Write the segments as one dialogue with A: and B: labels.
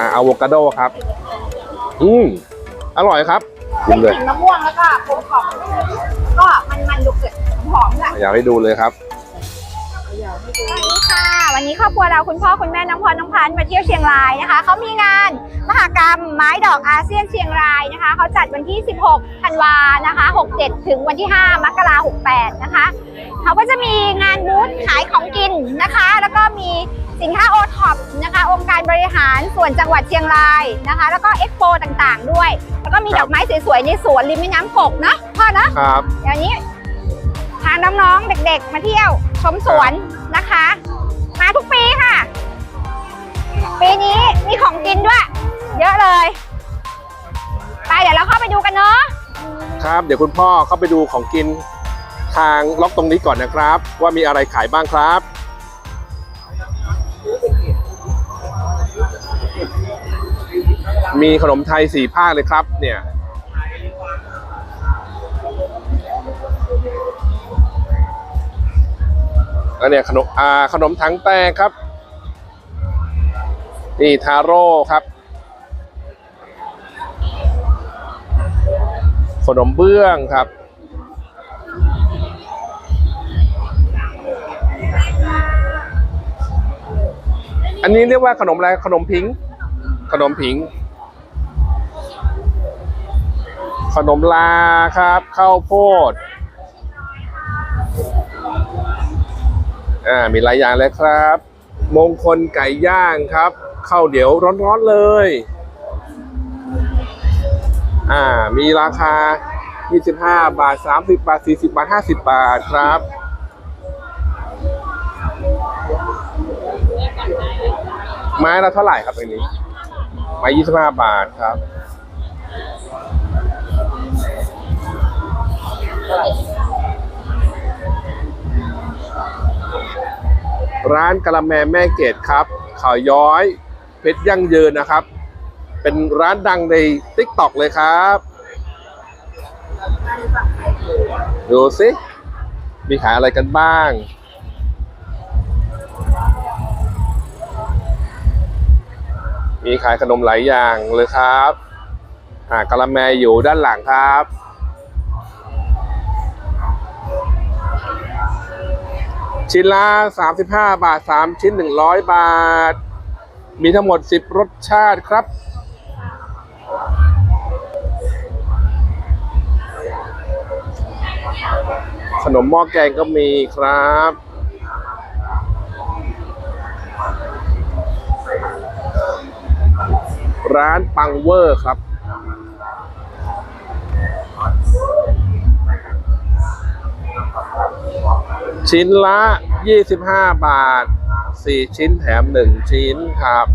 A: อ่าอะโวคาโดครับ อืมอร่อยครับกิ
B: เป็นน
A: เลย
B: กลิ่นมะม่วงแล้วก็กลมกล่อมแล้วก็มันมันๆโยเกิร์ตหอมๆด้วย
A: อยากให้ดูเลยครับ
B: สวัสดีค่ะ วันนี้ครอบครัวเราคุณพ่อคุณแม่น้องพรน้องพันธุ์มาเที่ยวเชียงรายนะคะเขามีงานมหกรรมไม้ดอกอาเซียนเชียงรายนะคะเขาจัดวันที่ 16ธันวานะคะ 67 ถึงวันที่ 5 มกราคม 68 นะคะเขาก็จะมีงานบูธขายของกินนะคะ แล้วก็มีสินค้าโอท็อปนะคะองค์การบริหารส่วนจังหวัดเชียงรายนะคะ แล้วก็เอ็กโปต่างๆด้วย แล้วก็มี
A: ครับ
B: ดอกไม้สวยๆในสวนริมแม่น้ำกกเนาะพ่อเนาะ
A: ครับ
B: เดี๋ยวนี้พาน้องๆเด็กๆมาเที่ยว ชมสวนนะคะ มาทุกปีค่ะ ปีนี้มีของกินด้วย เยอะเลย ไปเดี๋ยวเราเข้าไปดูกันเนาะ
A: ครับ เดี๋ยวคุณพ่อเข้าไปดูของกินทางล็อกตรงนี้ก่อนนะครับ ว่ามีอะไรขายบ้างครับมีขนมไทยสี่ภาคเลยครับ เนี่ย อันนี้ขนมอ่าขนมถังแตกครับ นี่ทาโร่ครับ ขนมเบื้องครับ อันนี้เรียกว่าขนมอะไรขนมพิง ขนมพิง ขนมลาครับข้าวโพด อ่ามีหลายอย่างเลยครับ มงคลไก่ย่างครับข้าวเดี๋ยวร้อนๆเลยอ่ามีราคา 25 บาท 30 บาท 40 บาท 50 บาทครับ ไม้ละเท่าไหร่ครับอันนี้ ไม้ 25 บาทครับ ร้านกะละแมแม่เกดครับข่าวย้อยเพชรยั่งยืนนะครับ เป็นร้านดังใน t ิ k t o k เลยครับ ดูสิ มีขายอะไรกันบ้าง มีขายขนมหลายอย่างเลยครับ อ่ากะละแมอยู่ด้านหลังครับ ชิ้นละ 35 บาท 3 ชิ้น 100 บาท มีทั้งหมด 10 รสชาติครับ ขนมหม้อแกงก็มีครับ ร้านปังเวอร์ครับ ชิ้นละ 25 บาท 4 ชิ้นแถม 1 ชิ้นครับ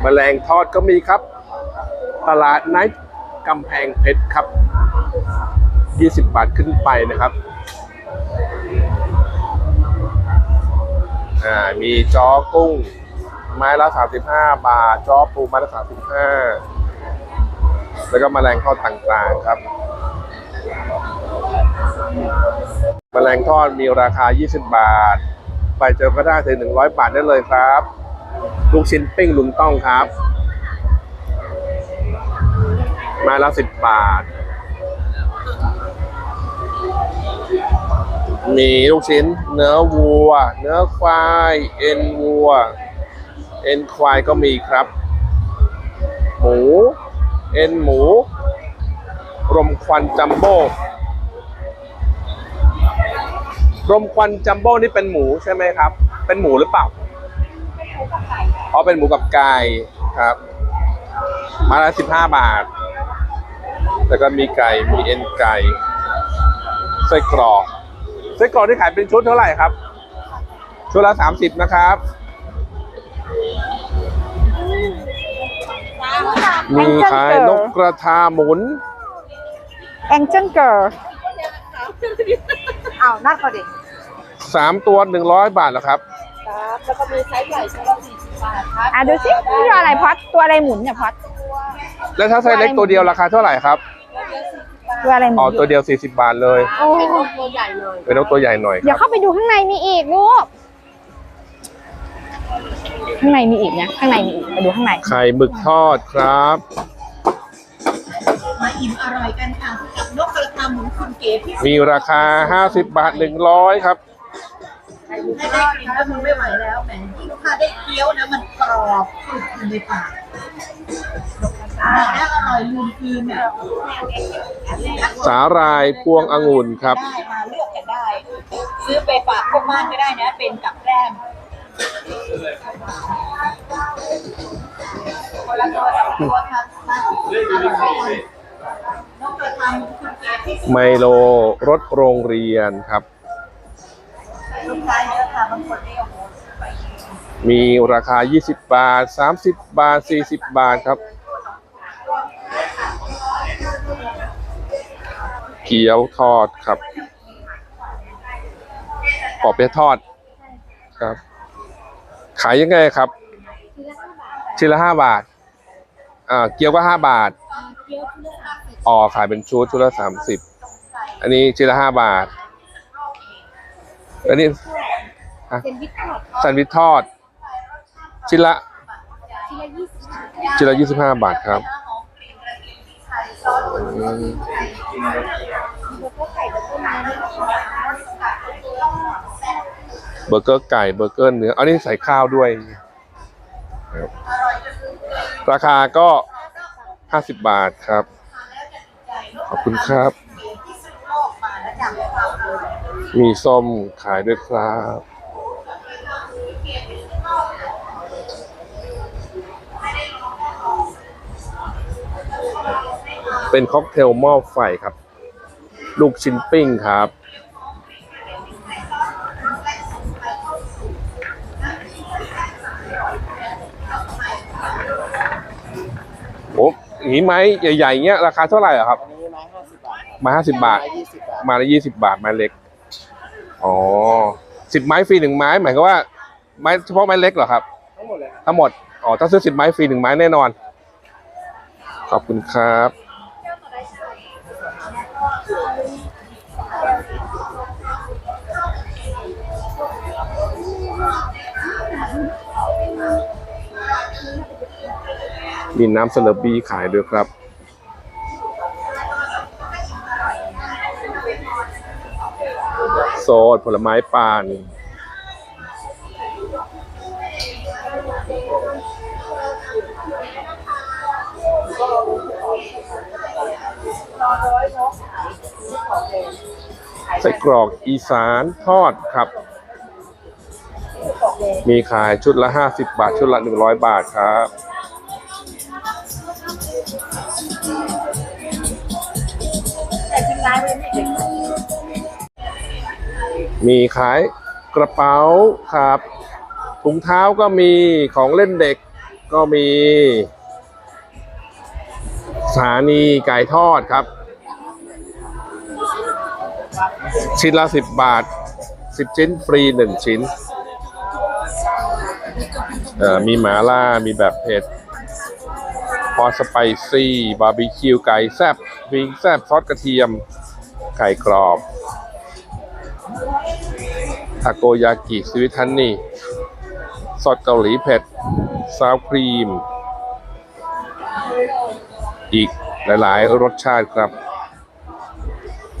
A: แมลงทอดก็มีครับ ตลาดไนท์กำแพงเพชรครับ 20 บาทขึ้นไปนะครับ อ่ามีจอกุ้ง ไม้ละ35บาทจอปูไม้ละ35แล้วก็แมลงทอดต่างๆครับแมลงทอดมีราคา 20 บาท ไปเจอก็ได้ถึง 100 บาทได้เลยครับ ลูกชิ้นปิ้งลุงต้องครับไม้ละ10 บาท มีลูกชิ้น เนื้อวัว เนื้อควาย เอ็นวัว เอ็นควายก็มีครับ หมู เอ็นหมู รมควันจัมโบ้รมควันจัมโบ้นี่เป็นหมูใช่ไหมครับ เป็นหมูหรือเปล่าอ๋อเป็นหมูกับไก่ครับ มาละสิบห้าบาท แล้วก็มีไก่ มีเอ็นไก่ไส้กรอก ไส้กรอกที่ขายเป็นชุดเท่าไหร่ครับ ชุดละสามสิบนะครับมีขายนกกระทาหมุน
B: แองเจิลเกิร์ลเอานัดเขาดิ
A: สามตัวหนึ่งร้อยบาทเหรอครับ
C: ครับแล้วก็มีไซส์ใหญ่ไซส์ละ40บาทครับ
B: อะดูสินี่ตัวอะไรพอดตัวอะไรหมุนเนี่ยพอด
A: แล้วถ้าไซส์เล็กตัวเดียวราคาเท่าไหร่ครับ
B: ตัวอะไรหมุ
A: อ๋อนตัวเดียว 40 บาทเลย
B: โอ้
C: ตัวใหญ่เลย
A: เป็นนกตัวใหญ่หน่อยค
B: เดี๋ย
A: รั
B: ว
A: บ
B: เข้าไปดูข้างในมีอีกลูกข้างในมีอีกนะข้างในมีอีกไปดูข้างใน
A: ไข่หมึกทอดครับ
C: มาอิ่มอร่อยกันค่ะกับนกกระทาหมุนคุณเก๋ที่สุด
A: มีราคา 50 บาท 100 ครับ
C: ให้ได้กลิ่นแล้วมันไม่ไหวแล้วแหมที่ลูกค้าได้เคี้ยวนะมันกรอบกรุบอยู่ในปากแล้วอร่อยลืมคืนเนี่ย
A: สาหร่ายพวงองุ่นครับ
C: ได้มาเลือกกันได้ ซื้อไปฝากพวกบ้านก็ได้นะ เป็นกับแกล้มคนละตัวสองตัวค่ะนกกระทาหมุนคุณเก๋ที่สุด
A: ไมโลรสโรงเรียนครับ
C: ลูก ค้าเยอะค่ะบางคนนี่โอ้โหไป
A: มีราคา 20 บาท 30 บาท 40 บาทครับ เกี๊ยวทอดครับปอเปี๊ยะทอดครับ ขายยังไงครับ ชิ้นละห้าบาท อ่า เกี๊ยวก็ห้าบาท อ๋อ ขายเป็นชุดชุดละสามสิบ อันนี้ชิ้นละห้าบาท อันนี้ ฮะแซนด์วิชทอด ชิ้นละ ชิ้นละยี่สิบห้าบาทครับอืมเบอร์เกอร์ไก่เบอร์เกอร์เนื้ออันนี้ใส่ข้าวด้วยครับราคาก็ห้าสิบบาทครับ ขอบคุณครับ มีส้มขายด้วยครับ เป็นค็อกเทลหม้อไฟครับ ลูกชิ้นปิ้งครับ โอ้อย่างนี้ไม้ใหญ่ๆเงี้ยราคาเท่าไหร่อะครับ
D: อันนี้ไม้ห้าสิบบาท
A: ไม้ห้าสิบบาท
D: ไม้ยี่สิบบาท
A: ไมาละยี่สิบบาทไม้เล็ก อ๋อสิบไม้ฟรีหนึ่งไม้หมายความว่าไม้เฉพาะไม้เล็กเหรอครับ
D: ทั้งหมดเลยครับ
A: ทั้งหมด อ๋อ ถ้าซื้อสิบไม้ฟรีหนึ่งไม้แน่นอน ขอบคุณครับ มีน้ำสลับบีขายด้วยครับ โซดผลไม้ปานใส่กรอกอีสานทอดครับ มีขายชุดละ 50 บาท ชุดละ 100 บาทครับ มีขายกระเป๋าครับถุงเท้าก็มีของเล่นเด็กก็มีสถานีไก่ทอดครับ ชิ้นละสิบบาทสิบชิ้นฟรีหนึ่งชิ้นมีหมาล่ามีแบบเผ็ดพอสไปซี่บาร์บีคิวไก่แซบวิงแซบซอสกระเทียม ไก่กรอบ ทาโกยากิสวิทันนี่ซอสเกาหลีเผ็ดซาวครีม อีกหลายๆ รสชาติครับ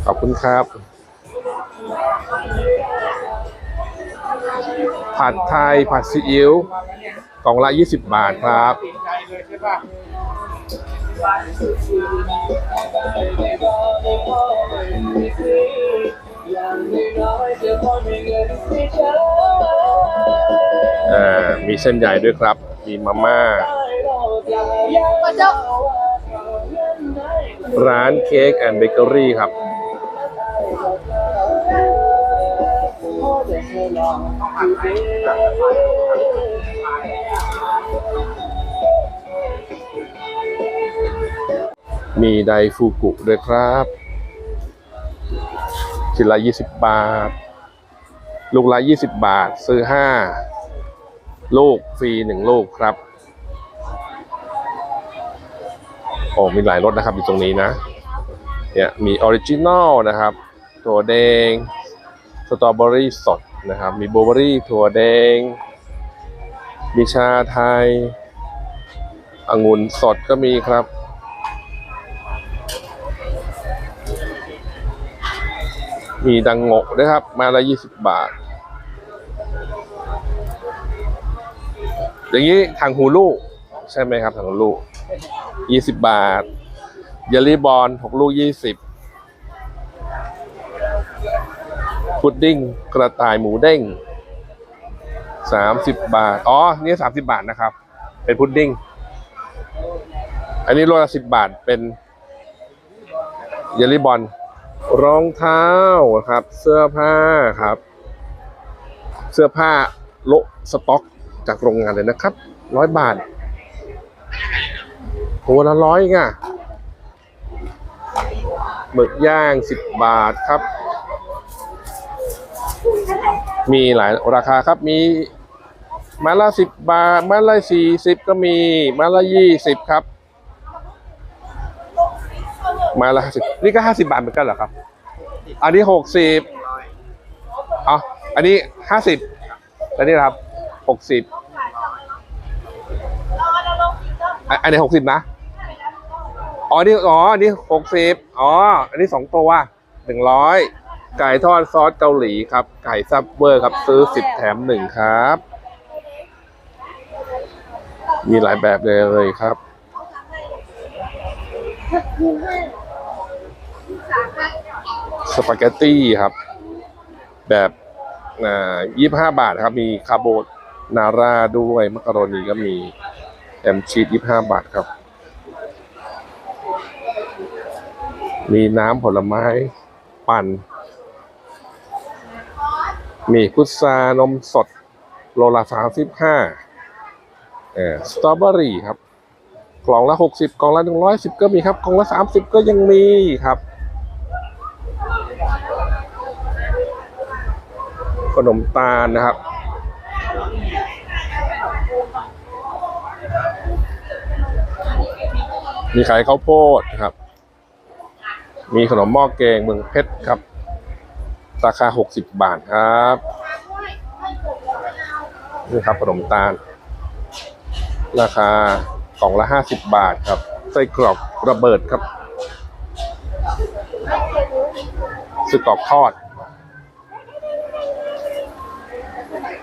A: ขอบคุณครับ ผัดไทยผัดซีอิ๊วกล่องละ 20 บาทครับ อ่ามีเส้นใหญ่ด้วยครับ มีมาม่าร้านเค้กแอนด์เบเกอรี่ครับ มีไดฟูกุด้วยครับ ชิ้นละ20บาท ลูกละ20บาท ซื้อ5ลูกฟรีหนึ่งลูกครับ โอ้มีหลายรสนะครับอยู่ตรงนี้นะ เนี่ยมีออริจินอลนะครับถั่วแดง สตรอเบอรี่สดนะครับ มีบลูเบอรี่ถั่วแดง มีชาไทย องุ่นสดก็มีครับ มีดังโงกด้ครับ มาละยี่สิบบาท อย่างนี้ทางฮูลูใช่ไหมครับทางฮูลูยี่สิบบาท เยลลี่บอลหกลูกยี่สิบพุดดิ้งกระต่ายหมูเด้งสามสิบบาท อ๋อ นี่สามสิบบาทนะครับ เป็นพุดดิ้ง อันนี้โลละสิบบาทเป็นเยลลี่บอล รองเท้าครับ เสื้อผ้าครับ เสื้อผ้าโลสต็อกจากโรงงานเลยนะครับร้อยบาทตัวละร้อยไงหมึกย่างสิบบาทครับ มีหลายราคาครับมีมาละสิบบาทมาละสี่สิบก็มีมาละยี่สิบครับ มาละห้าสิบนี่ก็ห้าสิบาทเหมือนกันเหรอครับ อันนี้หกสิบอ๋ออันนี้ห้าสิบแล้วนี่นะครับหกสิบอันนี้หกสิบนะอ๋อนี่อ๋ออันนี้หกสิบอ๋อ อันนี้สองตัวหนึ่งร้อยไก่ทอดซอสเกาหลีครับ ไก่ซับเวอร์ครับ ซื้อสิบแถมหนึ่งครับ มีหลายแบบเลยครับ สปาเกตตี้ครับ แบบยี่ห้าบาทครับ มีคาโบนาร่าด้วยมักกะโรนีก็มีแอมชีสยี่ห้าบาทครับ มีน้ำผลไม้ปั่น มีพุทรานมสด โลละสามสิบห้าเออสตรอเบอรี่ครับ กล่องละหกสิบกล่องละหนึ่งร้อยสิบก็มีครับ กล่องละสามสิบก็ยังมีครับ ขนมตาลนะครับ มีขายข้าวโพดนะครับ มีขนมหม้อแกงเมืองเพชรครับ ราคา 60 บาทครับนี่ครับขนมตาล ราคากล่องละ 50 บาทครับไส้กรอกระเบิดครับส้กรอกทอด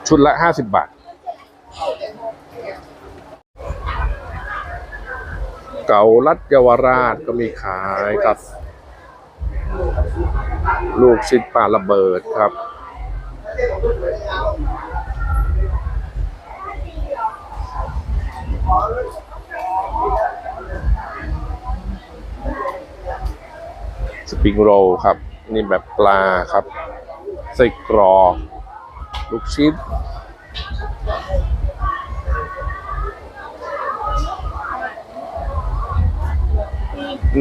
A: ชุดละ50บบาท เก๋าลัดเยาวราชก็มีขายครับ ลูกชิ้นปลาระเบิดครับสปริงโรลครับ นี่แบบปลาครับไส้กรอก ลูกชิ้น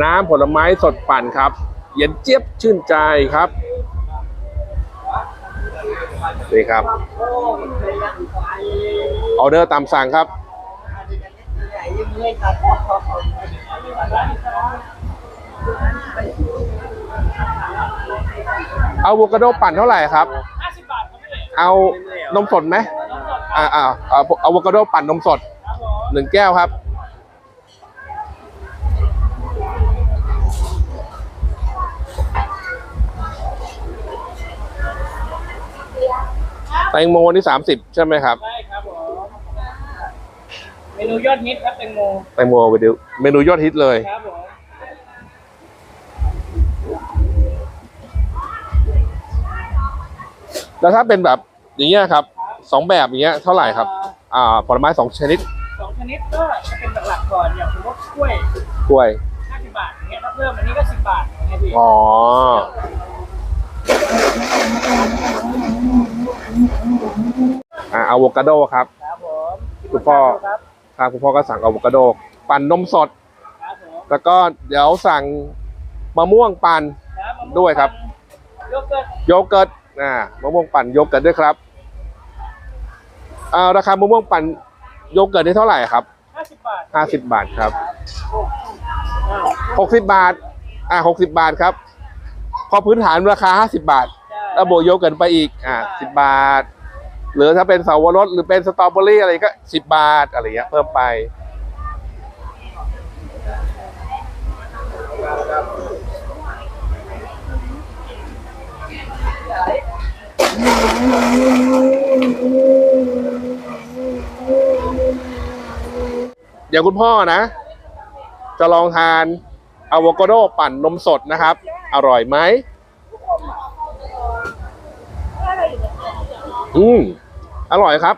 A: น้ำผลไม้สดปั่นครับ เย็นเจี๊ยบชื่นใจครับนี่ครับ ออเดอร์ตามสั่งครับ เอาโวคาโดปั่นเท่าไหร่ครับ เอานมสดไหมอ่าอ่าเอาเอาโวคาโดปั่นนมสดหนึ่งแก้วครับ แตงโมนี่สามสิบใช่ไหมครับ
D: ใช่ครับผมเมนูยอดฮิตครับแตงโม
A: แตงโมไปดู เมนูยอดฮิตเลย
D: ครับผม
A: แล้วถ้าเป็นแบบอย่างเงี้ยครับสองแบบอย่างเงี้ยเท่าไหร่ครับ อ่าผลไม้สองชนิด
D: สองชนิดก็จะเป็นหลักๆก่อนอย่างสมมติกล้วย
A: กล้วย
D: 50บาทอย่างเงี้ยถ้าเพิ่มอันนี้ก็10บาทอย่างเงี้ยพี่
A: อ๋ออ่าอะโวคาโดครับ
D: ครับผม
A: คุณพ่อ
D: ครับ
A: ทางคุณพ่อก็สั่งอะโวคาโด ปั่นนมสด
D: ครับผม
A: แล้วก็เดี๋ยวสั่งมะม่วงปั่น
D: ครับมะม่ง
A: ด้วยครับ
D: โยเกิร์ต
A: โยเกิร์ต อ่ามะม่วงปั่นโยเกิร์ตด้วยครับอ่าราคามะม่วงปั่นโยเกิร์ตนี่เท่าไหร่ครับ
D: ห้าสิบบาท
A: ห้าสิบบาทครับ
D: อ้าว
A: หกสิบบาท อ่าหกสิบบาทครับ พอพื้นฐานราคาห้าสิบาท
D: ใช่
A: แล้วโบวกโยเกิร์ตไปอีก อ่าสิบบาท หรือถ้าเป็นเสาวรสหรือเป็นสตรอเบอรี่อะไรก็สิบบาท อะไรเงี้ยเพิ่มไป เดี๋ยวคุณพ่อนะ จะลองทานอะโวคาโดปั่นนมสดนะครับ อร่อยไหมอืมอร่อยครับ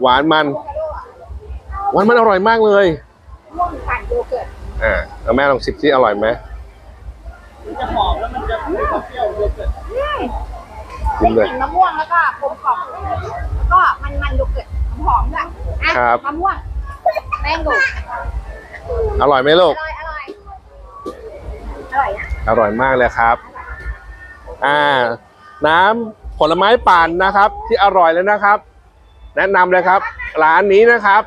A: หวานมัน หวานมันอร่อยมากเลย
B: ม่วงปั่นโยเกิร์ต
A: อ่าเอาแม่ลองชิมซิอร่อยไหม
D: มันจะหอมแล้วมันจะมีความเปรี้ยวโยเกิร์ต
A: ชิมเลย
B: กลิ่นมะม่วงแล้วก็กลมกล่อมแล้วก็มันมันๆโยเกิร์ตหอมๆด้วยอะ
A: ครับ
B: มะม่วงแมงโก้
A: อร่อยไหมลู
B: อกร่อยอร่อยอร่อยนะ
A: อร่อยมากเลยครับ อ่า น้ำผลไม้ปั่นนะครับ ที่อร่อยเลยนะครับ แนะนำเลยครับ ร้านนี้นะครับ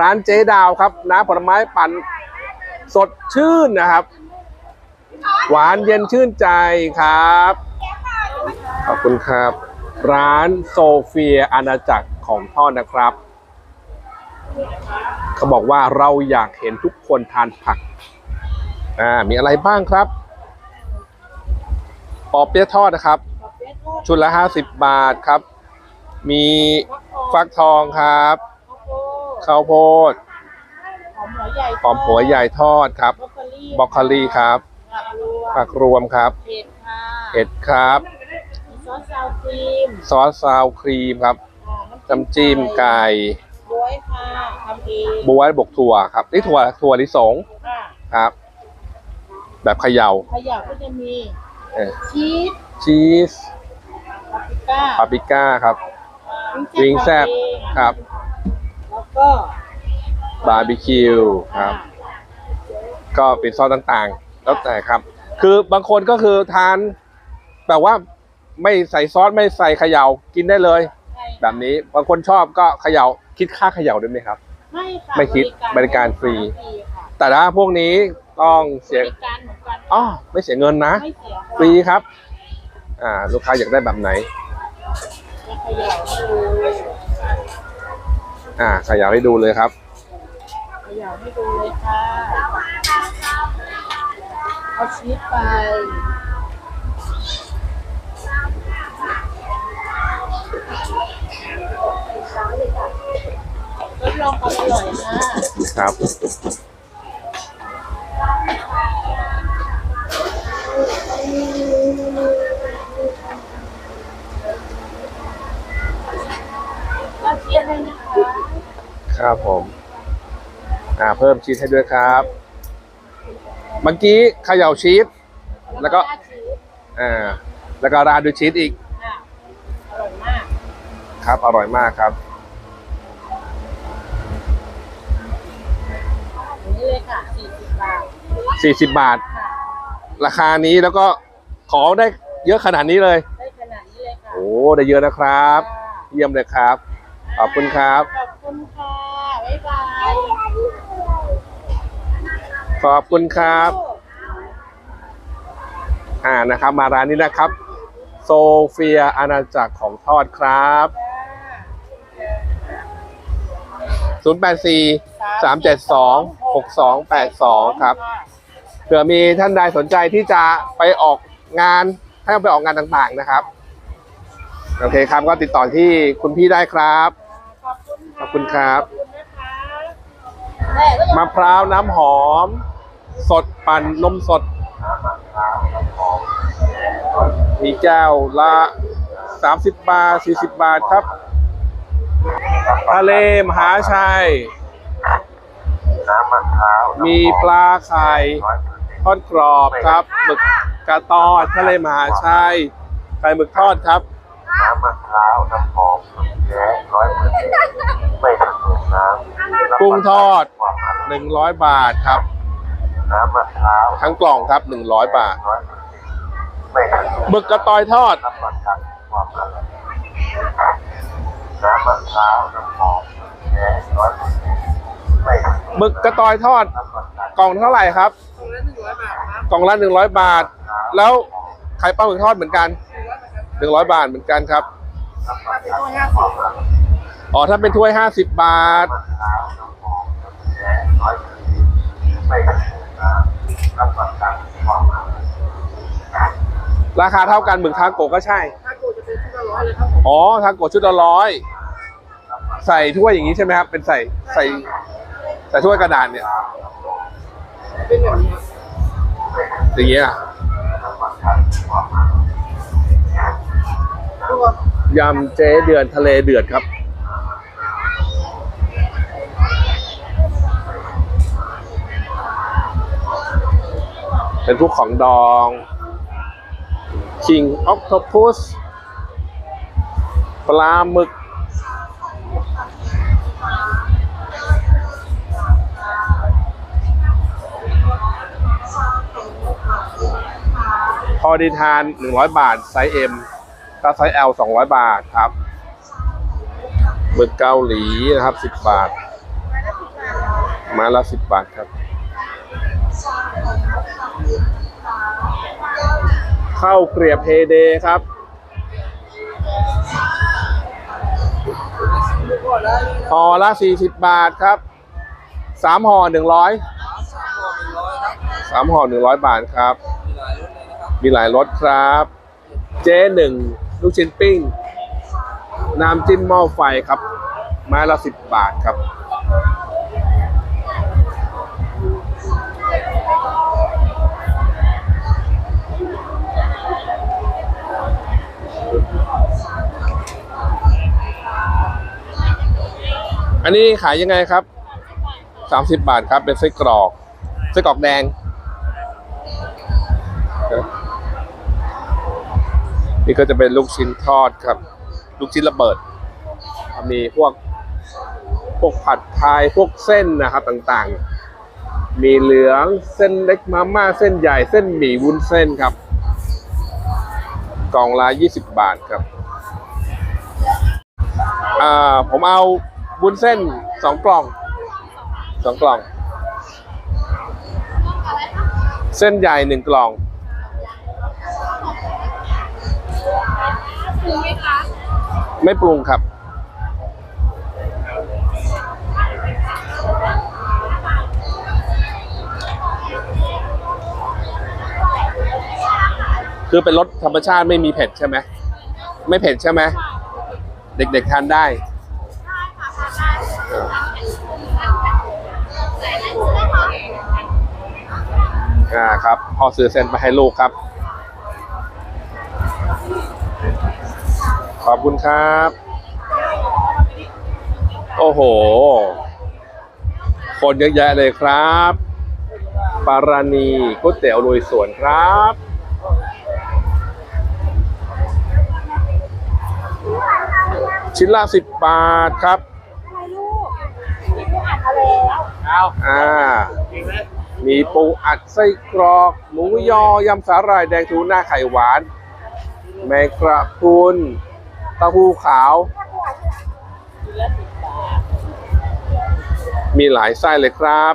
A: ร้านเจ๊ดาวครับ น้ำผลไม้ปั่นสดชื่นนะครับ หวานเย็นชื่นใจครับ ขอบคุณครับ ร้านโซเฟียอาณาจักรของทอดนะครับ เขาบอกว่าเราอยากเห็นทุกคนทานผัก อ่า มีอะไรบ้างครับ ปอเปี๊ยะทอดนะครับ ชุดละห้าสิบบาทครับ มีฟักทองครับข้าวโพด
D: หอมหัวใหญ่
A: หอมหัวใหญ่ทอดครับ
D: บรอกโคลี
A: บรอกโคลีครับ
D: ผักรวม
A: ผักรวมครับ
D: เผ็ดค่ะ
A: เห็ดครับ
D: มี ซอสซาวครีม
A: ซอสซาวครีมครับ
D: อ่า
A: น้ำจิ้มไก่
D: บ๊วยค่ะทำเอง
A: บัวบกถั่วครับนี่ถั่วถั่วลิสง
D: ค่ะ
A: ครับ แบบเขย่า
D: ขยะก็จะมี
A: เออ
D: ชีส
A: ชีส
D: ปาปริก้า
A: ปาปริก้าครับ วิงแซบ
D: ทำเอง
A: ครับ
D: แล้วก็
A: บาร์บีคิวครับ ก็เป็นซอสต่างๆ แล้วแต่ครับ คือบางคนก็คือทานแบบว่า ไม่ใส่ซอสไม่ใส่เขย่ากินได้เลย
D: ใช่
A: แบบนี้บางคนชอบก็เขย่าคิดค่าเขย่าด้วยไหมครับ
D: ไม่ค่ะ
A: ไม่คิดบริการฟรี
D: ค่ะ
A: แต่ถ้าพวกนี้ต้องเสีย
D: บริการเหมือนกัน
A: อ๋อไม่เสียเงินนะ
D: ไม่เสีย
A: ฟรีครับ อ่า ลูกค้าอยากได้แบบไหน
D: จะเขย่าให้ดู
A: อ่าเขย่าให้ดูเลยครับ
D: เขย่าให้ดูเลยค่ะเอาชีสไป รองความอร่อยค่ะ
A: ครับ
D: แล้วชีสเลยนะคะ
A: ครับผม อ่าเพิ่มชีสให้ด้วยครับ เมื่อกี้เขย่าชีส แล้วก็
D: ราดชีส
A: อ่า แล้วก็ราดด้วยชีสอีก
D: ค่ะอร่อยมาก
A: ครับ อร่อยมากครับ
D: 40บาท ค่ะ
A: ราคานี้แล้วก็ของได้เยอะขนาดนี้เลย
D: ได้ขนาดนี้เลยค่ะ
A: โอ้ได้เยอะนะครับ เยี่ยมเลยครับ ขอบคุณครับ
D: ขอบคุณค่ะ บ๊ายบาย
A: ขอบคุณครับ อ่านะครับมาร้านนี้นะครับ โซเฟียอาณาจักรของทอดครับ 084 372 6282 ครับเผื่อมีท่านใดสนใจที่จะไปออกงานให้ไปออกงานต่างๆนะครับ โอเคครับก็ติดต่อที่คุณพี่ได้ครับ
D: ขอบคุณ
A: ขอบคุณครับ
D: ขอบคุณนะคะ
A: มะพร้าวน้ำหอม สดปั่นนมสด มีแก้วละ30บาท40บาทครับ ทะเลมหาชัย มีปลาไข่ ทอดกรอบครับหมึกกระตอยทะเลมหาชัยไข่หมึกทอดครับ
E: น้ำมะพร้าวน้ำหอมสุดแย้ร้อยเปอร์เซ็นต์ไม่ผสมน้ำ
A: กุ้งทอด
E: ความอร่อย
A: 100บาทครับ
E: น้ำมะพร้าว
A: ทั้งกล่องครับ100บาท
E: ร้อยเปอร์เซ็นต์ไม่ผสม
A: หมึกกระตอยทอด
E: รับประกันความอร่อยน้ำมะพร้าวน้ำหอมแท้ร้อยเปอร์เซ็นต์ไม่ผสม
A: หมึกกระตอยทอด
E: น้ำมันกัน
A: กล่องเท่าไหร่ครับกล่องละหนึ่งร้อยบาท แล้วไข่ปลาหมึกทอดเหมือนกันหนึ่งร้อยบาทเหมือนกันครับ
E: น้ำมันกันความ
A: อ๋อถ้าเป็นถ้วยห้าสิบบาท
E: มะพร้าวน้ำหอมแท้ร้อยเปอร์เซ็นต์ไม่ผสมน้ำน้ำมันกันความ
A: ราคาเท่ากันหมึกทาโกะก็ใช่
D: ถ้ากูจะเป็นชุดละร้อยเลยครับผม
A: อ๋อทาโกะชุดละร้อยใส่ถ้วยอย่างนี้ใช่ไหมครับ เป็นใส่ใส่ ใส่ถ้วยกระดาษเนี่ยอย่างเงี้ย
D: ยำ
A: เจ๊เดือนทะเลเดือดครับ เป็นพวกของดอง King Octopus ปลาหมึก พอดีทาน 100 บาท ไซส์ M ถ้าไซส์ L 200 บาทครับหมึกเกาหลีนะครับ 10 บาท มาละ 10 บาทครับข้าวเกรียบเฮเดครับ ห่อละ 40 บาทครับ 3ห่อ100 3ห่อ100 บาทครับ มีหลายรสครับ เจ๊หนึ่งลูกชิ้นปิ้ง น้ำจิ้มหม้อไฟครับ ไม้ละสิบบาทครับ อันนี้ขายยังไงครับสามสิบบาทครับ เป็นไส้กรอก ไส้กรอกแดง นี่ก็จะเป็นลูกชิ้นทอดครับ ลูกชิ้นระเบิด มีพวกพวกผัดไทยพวกเส้นนะครับต่างๆ มีเหลืองเส้นเล็กมาม่าเส้นใหญ่เส้นหมี่วุ้นเส้นครับ กล่องละ20 บาทครับอ่าผมเอาวุ้นเส้นสองกล่องสองกล่อง เส้นใหญ่หนึ่งกล่อง ไม่ปรุงครับ คือเป็นรสธรรมชาติไม่มีเผ็ดใช่ไหมไม่เผ็ดใช่ไหมเด็กๆทานได้เอออ่าครับพ่อซื้อเส้นมาให้ลูกครับ อบคุณครับ โอ้โห คนเยอะแยะเลยครับ ปาราณีก๋วยเตี๋ยวลุยสวนครับ ชิ้นละสิบบาทครับ
D: เอา
A: อ่า
D: จริงไหม
A: มีปูอัดไส้กรอก หมูยอยำสาหร่ายแดงทูน่าไข่หวาน แมงกระพรุน เต้าหู้ขาว มีหลายไส้เลยครับ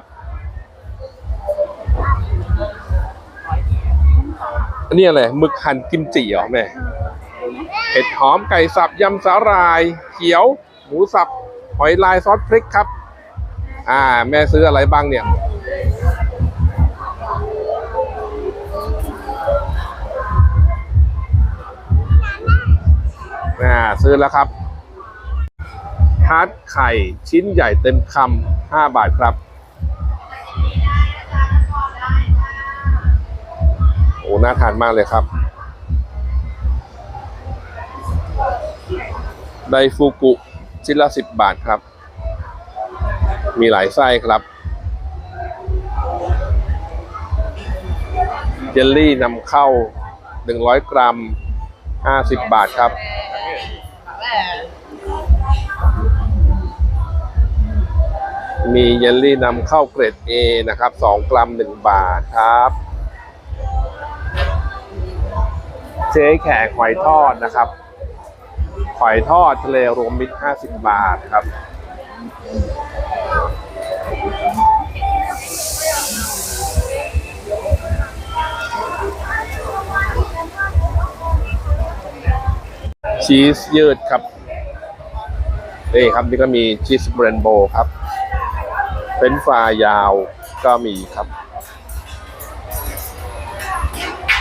A: อันนี้อะไรหมึกหั่นกิมจิเหรอแม่เห็ดหอมไก่สับยำสาหร่าย เขียว หมูสับ หอยลายซอสพริกครับ อ่า แม่ซื้ออะไรบ้างเนี่ย อ่าซื้อแล้วครับทาร์ตไข่ชิ้นใหญ่เต็มคำห้าบาทครับโอ้น่าทานมากเลยครับ ไดฟูกุชิ้นละสิบบาทครับ มีหลายไส้ครับ เจลลี่นำเข้า100กรัม50บาทครับ มีเยลลี่นำเข้าเกรด A นะครับ 2 กรัม 1 บาทครับ เจ๊แขกหอยทอดนะครับ
F: หอยทอดทะเลรวมมิตร 50 บาทครับ ชีสยืดครับนี่ครับ นี่ก็มีชีสเบรนโบครับ เป็นฟรายยาวก็มีครับ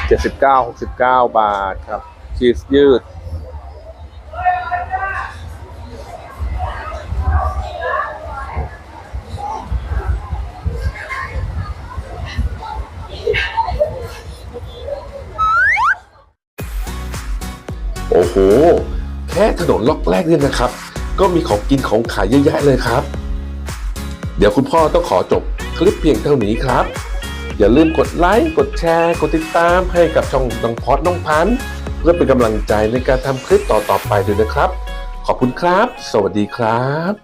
F: 79 69บาทครับ ชีสยืด
A: โอ้โห แค่ถนนล็อกแรกเนี่ยนะครับ ก็มีของกินของขายเยอะแยะเลยครับ เดี๋ยวคุณพ่อต้องขอจบคลิปเพียงเท่านี้ครับ อย่าลืมกดไลค์ กดแชร์ กดติดตามให้กับช่องน้องพอดน้องพันเพื่อเป็นกำลังใจในการทำคลิปต่อๆไปด้วยนะครับ ขอบคุณครับ สวัสดีครับ